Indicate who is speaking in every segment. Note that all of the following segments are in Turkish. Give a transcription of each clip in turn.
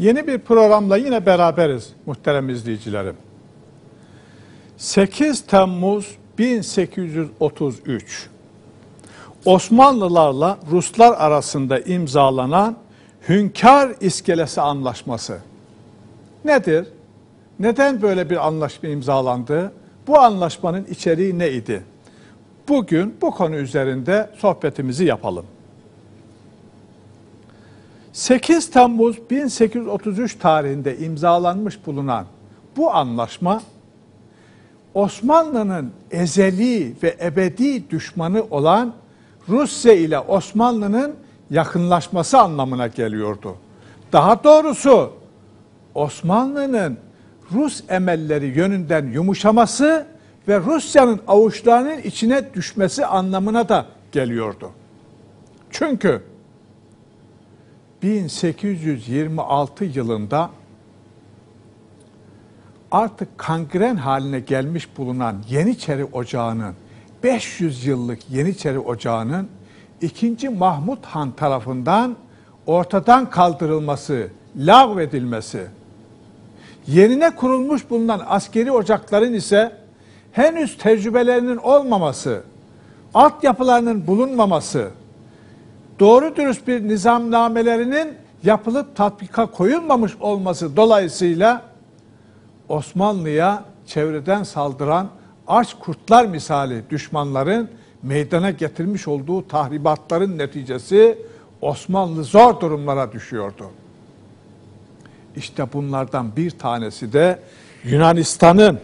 Speaker 1: Yeni bir programla yine beraberiz muhterem izleyicilerim. 8 Temmuz 1833 Osmanlılarla Ruslar arasında imzalanan Hünkar İskelesi Anlaşması. Nedir? Neden böyle bir anlaşma imzalandı? Bu anlaşmanın içeriği neydi? Bugün bu konu üzerinde sohbetimizi yapalım. 8 Temmuz 1833 tarihinde imzalanmış bulunan bu anlaşma Osmanlı'nın ezeli ve ebedi düşmanı olan Rusya ile Osmanlı'nın yakınlaşması anlamına geliyordu. Daha doğrusu Osmanlı'nın Rus emelleri yönünden yumuşaması ve Rusya'nın avuçlarının içine düşmesi anlamına da geliyordu. Çünkü 1826 yılında artık kangren haline gelmiş bulunan Yeniçeri Ocağı'nın 500 yıllık Yeniçeri Ocağı'nın 2. Mahmut Han tarafından ortadan kaldırılması, lağvedilmesi, yerine kurulmuş bulunan askeri ocakların ise henüz tecrübelerinin olmaması, altyapılarının bulunmaması, doğru dürüst bir nizamnamelerinin yapılıp tatbika koyulmamış olması dolayısıyla Osmanlı'ya çevreden saldıran aç kurtlar misali düşmanların meydana getirmiş olduğu tahribatların neticesi Osmanlı zor durumlara düşüyordu. İşte bunlardan bir tanesi de Yunanistan'ın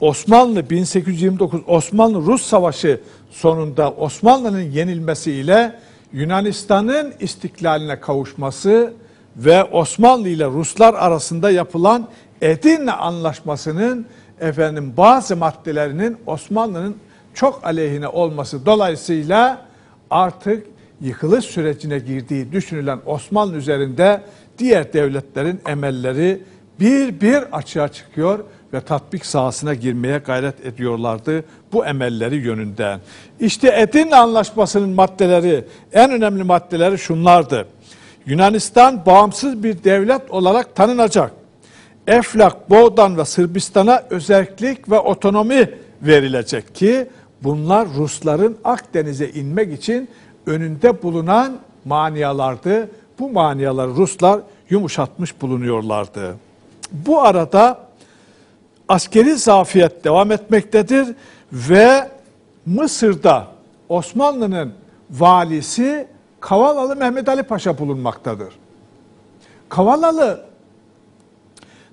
Speaker 1: Osmanlı 1829 Osmanlı-Rus Savaşı sonunda Osmanlı'nın yenilmesiyle Yunanistan'ın istiklaline kavuşması ve Osmanlı ile Ruslar arasında yapılan Edirne Anlaşması'nın efendim bazı maddelerinin Osmanlı'nın çok aleyhine olması dolayısıyla artık yıkılış sürecine girdiği düşünülen Osmanlı üzerinde diğer devletlerin emelleri bir bir açığa çıkıyor ve tatbik sahasına girmeye gayret ediyorlardı bu emelleri yönünden. İşte Edirne Anlaşması'nın maddeleri, en önemli maddeleri şunlardı. Yunanistan bağımsız bir devlet olarak tanınacak. Eflak, Boğdan ve Sırbistan'a özellik ve otonomi verilecek ki bunlar Rusların Akdeniz'e inmek için önünde bulunan maniyalardı. Bu maniyaları Ruslar yumuşatmış bulunuyorlardı. Bu arada askeri zafiyet devam etmektedir ve Mısır'da Osmanlı'nın valisi Kavalalı Mehmet Ali Paşa bulunmaktadır. Kavalalı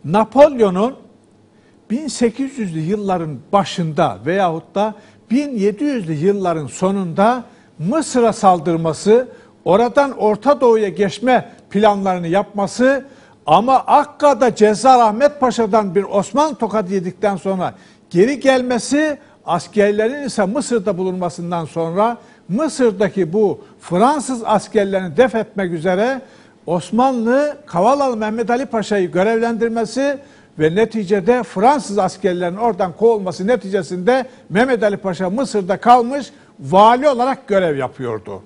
Speaker 1: Napolyon'un 1800'lü yılların başında veyahut da 1700'lü yılların sonunda Mısır'a saldırması, oradan Orta Doğu'ya geçme planlarını yapması ama Akka'da Cezar Ahmet Paşa'dan bir Osmanlı tokadı yedikten sonra geri gelmesi, askerlerin ise Mısır'da bulunmasından sonra Mısır'daki bu Fransız askerlerini def etmek üzere Osmanlı Kavalalı Mehmet Ali Paşa'yı görevlendirmesi ve neticede Fransız askerlerinin oradan kovulması neticesinde Mehmet Ali Paşa Mısır'da kalmış vali olarak görev yapıyordu.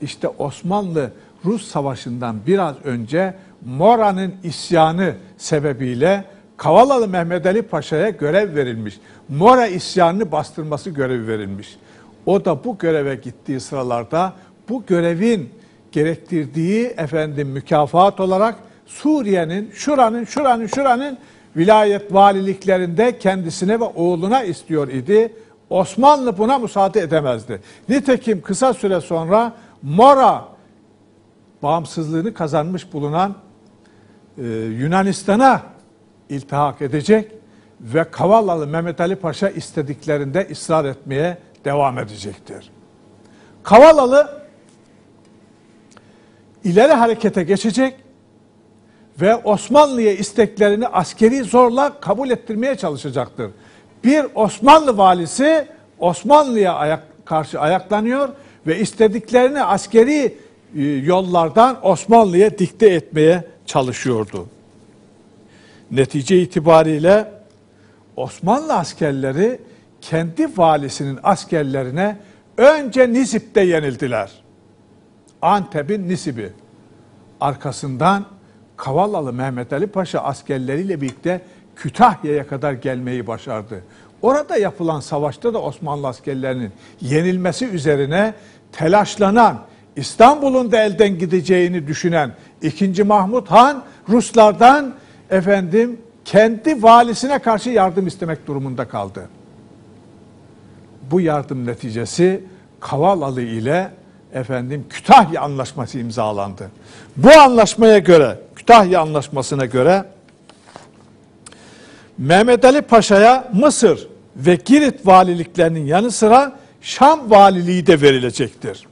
Speaker 1: İşte Osmanlı Rus Savaşı'ndan biraz önce Mora'nın isyanı sebebiyle Kavalalı Mehmet Ali Paşa'ya görev verilmiş. Mora isyanını bastırması görevi verilmiş. O da bu göreve gittiği sıralarda bu görevin gerektirdiği efendim mükafat olarak Suriye'nin, şuranın, şuranın, şuranın vilayet valiliklerinde kendisine ve oğluna istiyor idi. Osmanlı buna müsaade edemezdi. Nitekim kısa süre sonra Mora bağımsızlığını kazanmış bulunan e, Yunanistan'a iltihak edecek ve Kavalalı Mehmet Ali Paşa istediklerinde ısrar etmeye devam edecektir. Kavalalı ileri harekete geçecek ve Osmanlı'ya isteklerini askeri zorla kabul ettirmeye çalışacaktır. Bir Osmanlı valisi Osmanlı'ya ayak, karşı ayaklanıyor ve istediklerini askeri e, yollardan Osmanlı'ya dikte etmeye çalışıyordu. Netice itibariyle Osmanlı askerleri kendi valisinin askerlerine önce Nisip'te yenildiler. Antep'in Nisip'i. Arkasından Kavalalı Mehmet Ali Paşa askerleriyle birlikte Kütahya'ya kadar gelmeyi başardı. Orada yapılan savaşta da Osmanlı askerlerinin yenilmesi üzerine telaşlanan, İstanbul'un da elden gideceğini düşünen 2. Mahmut Han Ruslardan efendim kendi valisine karşı yardım istemek durumunda kaldı. Bu yardım neticesi Kavalalı ile efendim Kütahya Anlaşması imzalandı. Bu anlaşmaya göre, Kütahya Anlaşması'na göre Mehmet Ali Paşa'ya Mısır ve Girit valiliklerinin yanı sıra Şam valiliği de verilecektir.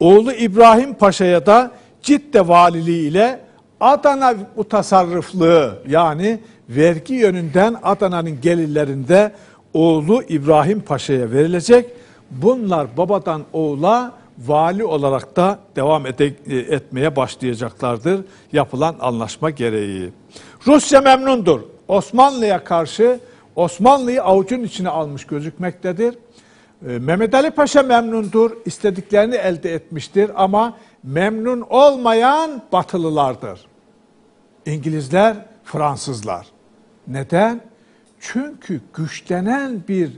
Speaker 1: Oğlu İbrahim Paşa'ya da Cidde valiliği ile Adana mutasarrıflığı yani vergi yönünden Adana'nın gelirlerinde oğlu İbrahim Paşa'ya verilecek. Bunlar babadan oğula vali olarak da devam ede, etmeye başlayacaklardır yapılan anlaşma gereği. Rusya memnundur. Osmanlı'ya karşı Osmanlı'yı avucun içine almış gözükmektedir. Ee, Mehmet Ali Paşa memnundur, istediklerini elde etmiştir ama memnun olmayan Batılılardır. İngilizler, Fransızlar. Neden? Çünkü güçlenen bir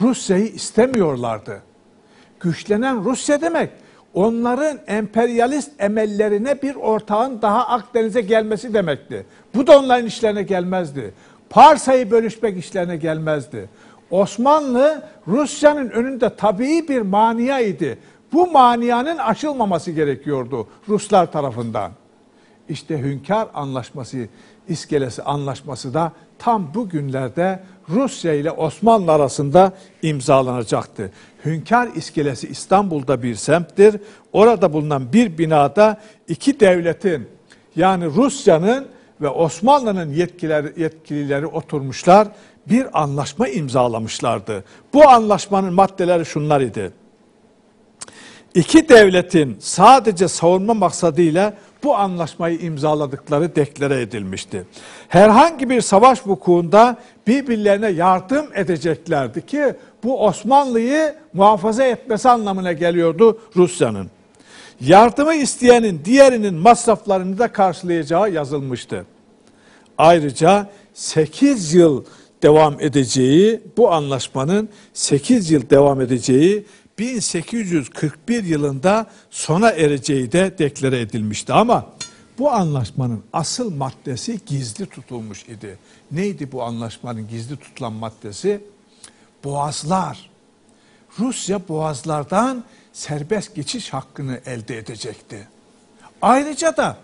Speaker 1: Rusya'yı istemiyorlardı. Güçlenen Rusya demek onların emperyalist emellerine bir ortağın daha Akdeniz'e gelmesi demekti. Bu da onların işlerine gelmezdi. Parsa'yı bölüşmek işlerine gelmezdi. Osmanlı Rusya'nın önünde tabii bir mania idi. Bu manianın aşılmaması gerekiyordu Ruslar tarafından. İşte Hünkar Anlaşması, İskelesi Anlaşması da tam bu günlerde Rusya ile Osmanlı arasında imzalanacaktı. Hünkar İskelesi İstanbul'da bir semttir. Orada bulunan bir binada iki devletin yani Rusya'nın ve Osmanlı'nın yetkilileri oturmuşlar bir anlaşma imzalamışlardı. Bu anlaşmanın maddeleri şunlar idi. İki devletin sadece savunma maksadıyla bu anlaşmayı imzaladıkları deklare edilmişti. Herhangi bir savaş vukuunda birbirlerine yardım edeceklerdi ki bu Osmanlı'yı muhafaza etmesi anlamına geliyordu Rusya'nın. Yardımı isteyenin diğerinin masraflarını da karşılayacağı yazılmıştı. Ayrıca 8 yıl devam edeceği, bu anlaşmanın 8 yıl devam edeceği 1841 yılında sona ereceği de deklare edilmişti ama bu anlaşmanın asıl maddesi gizli tutulmuş idi. Neydi bu anlaşmanın gizli tutulan maddesi? Boğazlar. Rusya boğazlardan serbest geçiş hakkını elde edecekti. Ayrıca da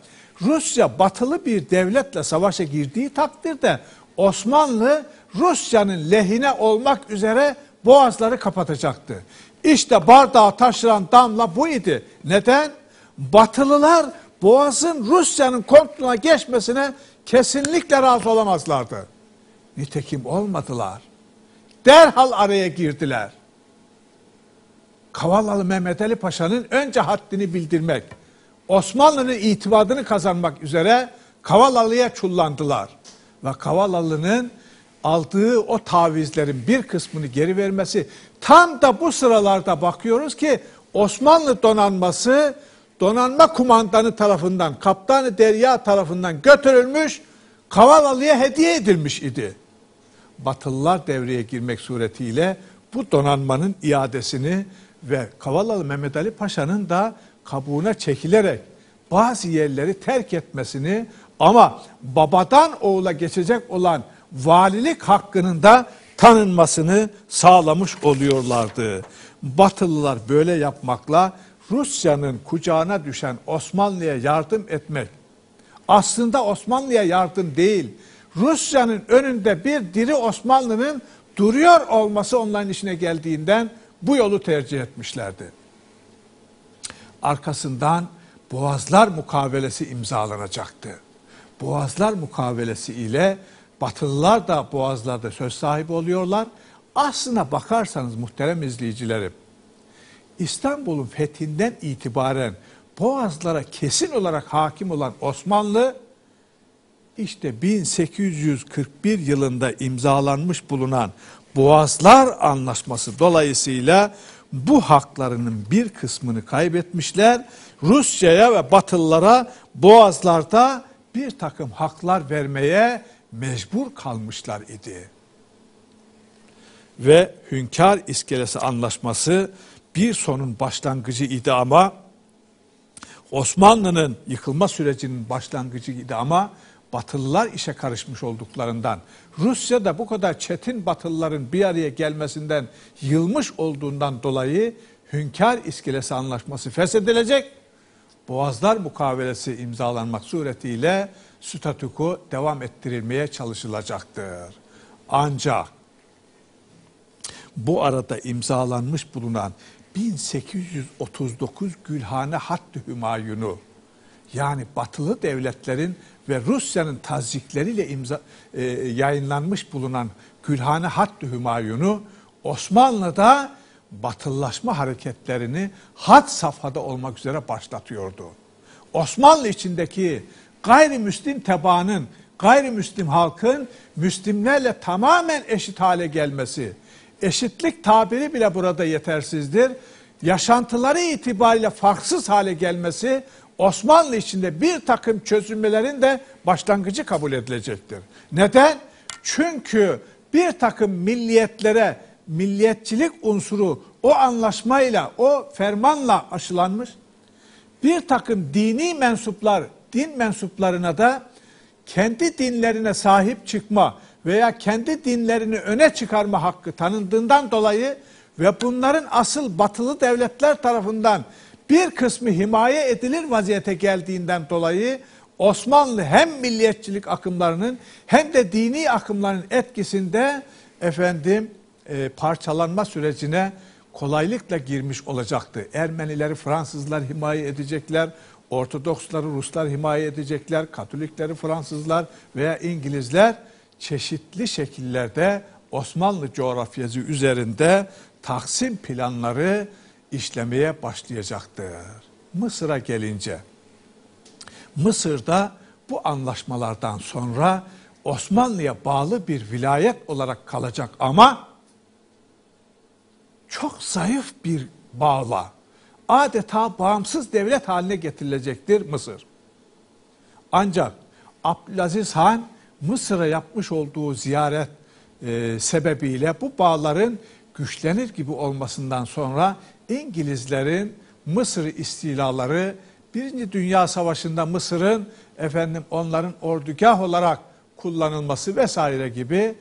Speaker 1: Rusya batılı bir devletle savaşa girdiği takdirde Osmanlı Rusya'nın lehine olmak üzere boğazları kapatacaktı. İşte bardağı taşıran damla bu idi. Neden? Batılılar Boğaz'ın Rusya'nın kontrolüne geçmesine kesinlikle razı olamazlardı. Nitekim olmadılar. Derhal araya girdiler. Kavalalı Mehmet Ali Paşa'nın önce haddini bildirmek, Osmanlı'nın itimadını kazanmak üzere Kavalalı'ya çullandılar. Ve Kavalalı'nın aldığı o tavizlerin bir kısmını geri vermesi tam da bu sıralarda bakıyoruz ki Osmanlı donanması donanma kumandanı tarafından kaptanı derya tarafından götürülmüş Kavalalı'ya hediye edilmiş idi. Batılılar devreye girmek suretiyle bu donanmanın iadesini ve Kavalalı Mehmet Ali Paşa'nın da kabuğuna çekilerek bazı yerleri terk etmesini ama babadan oğula geçecek olan valilik hakkının da tanınmasını sağlamış oluyorlardı. Batılılar böyle yapmakla Rusya'nın kucağına düşen Osmanlı'ya yardım etmek aslında Osmanlı'ya yardım değil. Rusya'nın önünde bir diri Osmanlı'nın duruyor olması onların işine geldiğinden bu yolu tercih etmişlerdi. Arkasından Boğazlar Mukavelesi imzalanacaktı. Boğazlar Mukavelesi ile Batılılar da boğazlarda söz sahibi oluyorlar. Aslına bakarsanız muhterem izleyicilerim, İstanbul'un fethinden itibaren boğazlara kesin olarak hakim olan Osmanlı, işte 1841 yılında imzalanmış bulunan Boğazlar Anlaşması dolayısıyla bu haklarının bir kısmını kaybetmişler. Rusya'ya ve Batılılara boğazlarda bir takım haklar vermeye mecbur kalmışlar idi. Ve Hünkar İskelesi Anlaşması bir sonun başlangıcı idi ama Osmanlı'nın yıkılma sürecinin başlangıcı idi ama Batılılar işe karışmış olduklarından, Rusya da bu kadar çetin Batılıların bir araya gelmesinden yılmış olduğundan dolayı Hünkar İskelesi Anlaşması feshedilecek. Boğazlar Mukavelesi imzalanmak suretiyle statüko devam ettirilmeye çalışılacaktır. Ancak bu arada imzalanmış bulunan 1839 Gülhane Hattı Hümayunu yani batılı devletlerin ve Rusya'nın tazikleriyle imza, e, yayınlanmış bulunan Gülhane Hattı Hümayunu Osmanlı'da batıllaşma hareketlerini had safhada olmak üzere başlatıyordu. Osmanlı içindeki gayrimüslim tebaanın, gayrimüslim halkın Müslimlerle tamamen eşit hale gelmesi, eşitlik tabiri bile burada yetersizdir. Yaşantıları itibariyle farksız hale gelmesi Osmanlı içinde bir takım çözülmelerin de başlangıcı kabul edilecektir. Neden? Çünkü bir takım milliyetlere milliyetçilik unsuru o anlaşmayla, o fermanla aşılanmış. Bir takım dini mensuplar, din mensuplarına da kendi dinlerine sahip çıkma veya kendi dinlerini öne çıkarma hakkı tanındığından dolayı ve bunların asıl batılı devletler tarafından bir kısmı himaye edilir vaziyete geldiğinden dolayı Osmanlı hem milliyetçilik akımlarının hem de dini akımların etkisinde efendim e, parçalanma sürecine kolaylıkla girmiş olacaktı. Ermenileri Fransızlar himaye edecekler, Ortodoksları Ruslar himaye edecekler, Katolikleri Fransızlar veya İngilizler çeşitli şekillerde Osmanlı coğrafyası üzerinde taksim planları işlemeye başlayacaktır. Mısır'a gelince, Mısır'da bu anlaşmalardan sonra Osmanlı'ya bağlı bir vilayet olarak kalacak ama çok zayıf bir bağla adeta bağımsız devlet haline getirilecektir Mısır. Ancak Abdülaziz Han Mısır'a yapmış olduğu ziyaret e, sebebiyle bu bağların güçlenir gibi olmasından sonra İngilizlerin Mısır istilaları Birinci Dünya Savaşı'nda Mısır'ın efendim onların ordugah olarak kullanılması vesaire gibi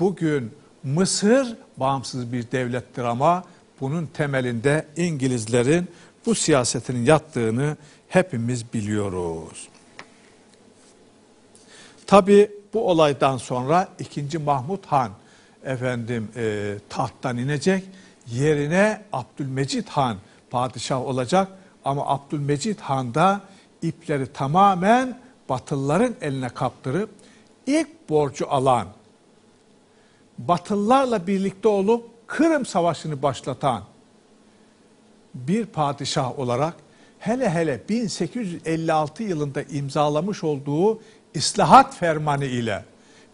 Speaker 1: bugün Mısır bağımsız bir devlettir ama bunun temelinde İngilizlerin bu siyasetinin yattığını hepimiz biliyoruz. Tabi bu olaydan sonra 2. Mahmut Han efendim e, tahttan inecek. Yerine Abdülmecit Han padişah olacak ama Abdülmecit Han da ipleri tamamen Batılıların eline kaptırıp ilk borcu alan, Batılılarla birlikte olup Kırım Savaşı'nı başlatan bir padişah olarak hele hele 1856 yılında imzalamış olduğu İslahat Fermanı ile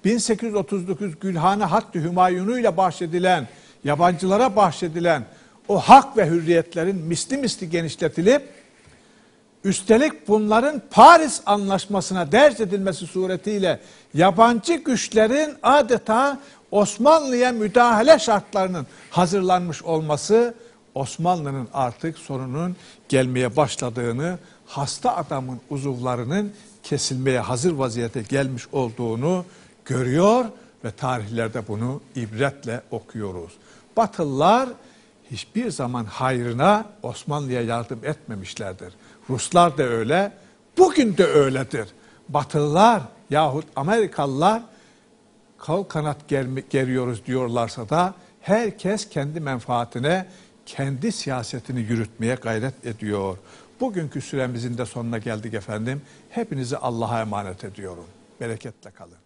Speaker 1: 1839 Gülhane Hattı Hümayunu ile bahşedilen, yabancılara bahşedilen o hak ve hürriyetlerin misli misli genişletilip üstelik bunların Paris Anlaşması'na derc edilmesi suretiyle yabancı güçlerin adeta Osmanlı'ya müdahale şartlarının hazırlanmış olması Osmanlı'nın artık sonunun gelmeye başladığını, hasta adamın uzuvlarının kesilmeye hazır vaziyete gelmiş olduğunu görüyor ve tarihlerde bunu ibretle okuyoruz. Batılılar hiçbir zaman hayrına Osmanlı'ya yardım etmemişlerdir. Ruslar da öyle, bugün de öyledir. Batılılar yahut Amerikalılar kal kanat ger geriyoruz diyorlarsa da herkes kendi menfaatine, kendi siyasetini yürütmeye gayret ediyor. Bugünkü süremizin de sonuna geldik efendim. Hepinizi Allah'a emanet ediyorum. Bereketle kalın.